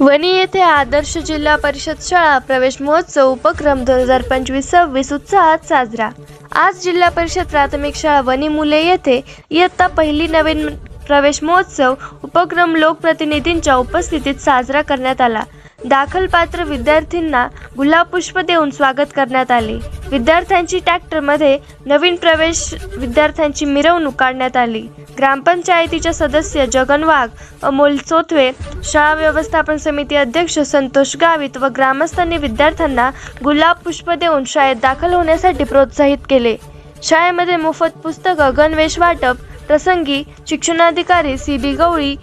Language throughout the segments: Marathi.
वणी येथे आदर्श जिल्हा परिषद शाळा प्रवेश महोत्सव उपक्रम दोन हजार पंचवीस सव्वीस उत्साहात साजरा. आज जिल्हा परिषद प्राथमिक शाळा वणी मुले येथे इयत्ता पहिली नवीन प्रवेश महोत्सव उपक्रम लोकप्रतिनिधींच्या उपस्थितीत साजरा करण्यात आला. दाखलपात्र विद्यार्थ्यांना गुलाब पुष्प देऊन स्वागत करण्यात आले. विद्यार्थ्यांची ट्रॅक्टरमध्ये नवीन प्रवेश विद्यार्थ्यांची मिरवणूक काढण्यात आली. ग्रामपंचायतीचे सदस्य जगन वाघ अमोल चोथवे शाळा व्यवस्थापन समिती अध्यक्ष संतोष गावित व ग्रामस्थांनी विद्यार्थ्यांना गुलाब पुष्प देऊन शाळेत दाखल होण्यासाठी प्रोत्साहित केले. शाळेमध्ये मोफत पुस्तकं गणवेश वाटप प्रसंगी शिक्षणाधिकारी सी बी गवळी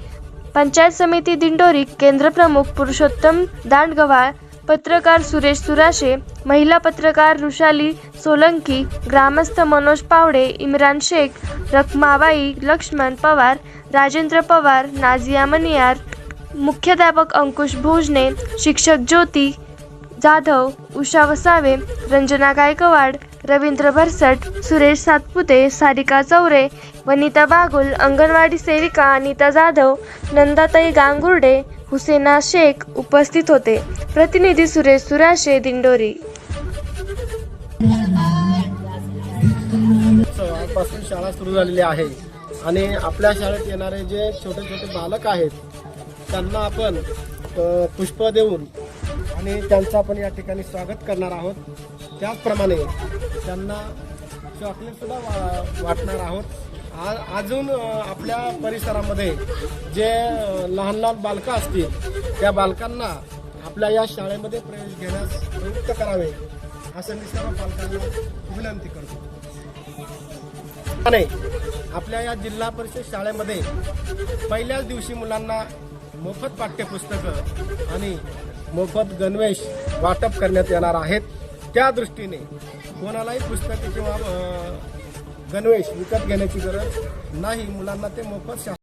पंचायत समिती दिंडोरी केंद्रप्रमुख पुरुषोत्तम दांडगव्हाळ पत्रकार सुरेश सुराशे महिला पत्रकार रुशाली सोलंकी ग्रामस्थ मनोज पावडे इम्रान शेख रखमाबाई लक्ष्मण पवार राजेंद्र पवार नाझिया मनियार मुख्याध्यापक अंकुश भोजने शिक्षक ज्योती जाधव उषा वसावे रंजना गायकवाड रवींद्र भरसट सुरेश सातपुते सारिका चौरे वनिता बागुल अंगणवाडी सेविका अनिता जाधव नंदाताई गांगुर्डे हुसेना शेख उपस्थित होते. प्रतिनिधी सुरेश सुराशे दिंडोरी. पासून शाळा सुरू झालेली आहे आणि आपल्या शाळेत येणारे जे छोटे छोटे बालक आहेत त्यांना आपण पुष्प देऊन आणि त्यांचं आपण या ठिकाणी स्वागत करणार आहोत. त्याचप्रमाणे त्यांना चॉकलेट सुद्धा वा- वाटणार आहोत. अजून आपल्या परिसरामध्ये जे लहान लहान बालकं असतील त्या बालकांना आपल्या या शाळेमध्ये प्रवेश घेण्यास प्रवृत्त करावे असं मी सर्व पालकांना विनंती करतो. आणि आपल्या या जिल्हा परिषद शाळेमध्ये पहिल्याच दिवशी मुलांना मोफत पाठ्यपुस्तकं आणि मोफत गणवेश वाटप करण्यात येणार आहेत. त्या दृष्टीने कोणालाही पुस्तक किंवा गणवेश विकत घेण्याची गरज नाही. मुलांना ते मोफत शा